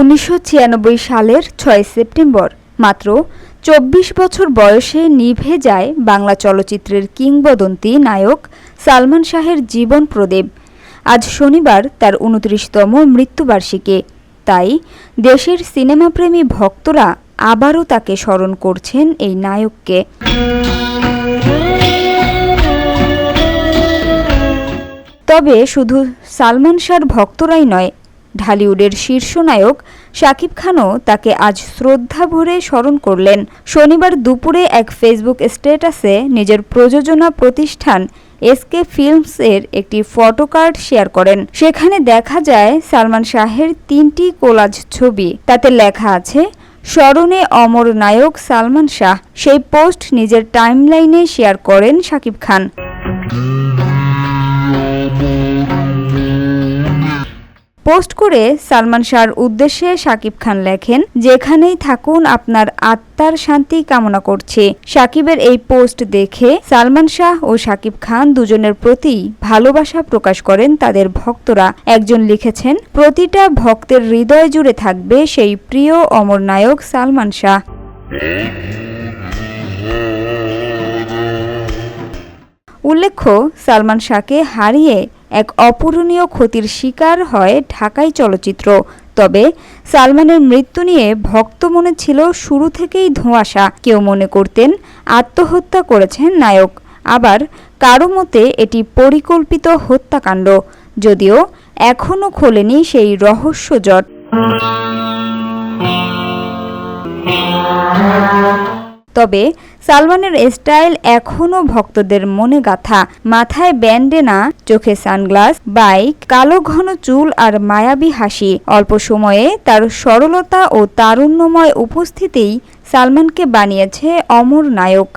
উনিশশো ছিয়ানব্বই সালের ছয় সেপ্টেম্বর, মাত্র চব্বিশ বছর বয়সে নিভে যায় বাংলা চলচ্চিত্রের কিংবদন্তি নায়ক সালমান শাহের জীবন প্রদীপ। আজ শনিবার তার উনত্রিশতম মৃত্যুবার্ষিকী। তাই দেশের সিনেমাপ্রেমী ভক্তরা আবারও তাকে স্মরণ করছেন এই নায়ককে। তবে শুধু সালমান শাহর ভক্তরাই নয় ঢালিউডের শীর্ষ নায়ক শাকিব খানও তাকে আজ শ্রদ্ধা ভরে স্মরণ করলেন। শনিবার দুপুরে এক ফেসবুক স্ট্যাটাসে নিজের প্রযোজনা প্রতিষ্ঠান এসকে ফিল্মস এর একটি ফটোকার্ড শেয়ার করেন। সেখানে দেখা যায়, সালমান শাহের তিনটি কোলাজ ছবি। তাতে লেখা আছে, স্মরণে অমর নায়ক সালমান শাহ। সেই পোস্ট নিজের টাইমলাইনে শেয়ার করেন শাকিব খান। পোস্ট করে সালমান শাহর উদ্দেশ্যে সাকিব খান লেখেন, যেখানেই থাকুন, আপনার আত্মার শান্তি কামনা করছি। সাকিবের এই পোস্ট দেখে সালমান শাহ ও সাকিব খান দুজনের প্রতি ভালোবাসা প্রকাশ করেন তাদের ভক্তরা। একজন লিখেছেন, প্রতিটা ভক্তের হৃদয় জুড়ে থাকবে সেই প্রিয় অমর নায়ক সালমান শাহ। উল্লেখ্য, সালমান শাহকে হারিয়ে এক অপূরণীয় ক্ষতির শিকার হয় ঢাকাই চলচ্চিত্র। তবে সালমানের মৃত্যু নিয়ে ভক্ত মনে ছিল শুরু থেকেই ধোঁয়াশা। কেউ মনে করতেন আত্মহত্যা করেছেন নায়ক। আবার কারও মতে এটি পরিকল্পিত হত্যাকাণ্ড। যদিও এখনও খোলেনি সেই রহস্য জট। তবে সালমানের স্টাইল এখনও ভক্তদের মনে গাথা। মাথায় ব্যান্ডেনা চোখে সানগ্লাস, বাইক, কালো ঘন চুল আর মায়াবী হাসি। অল্প সময়ে তার সরলতা ও তারুণ্যময় উপস্থিতিই সালমানকে বানিয়েছে অমর নায়ক।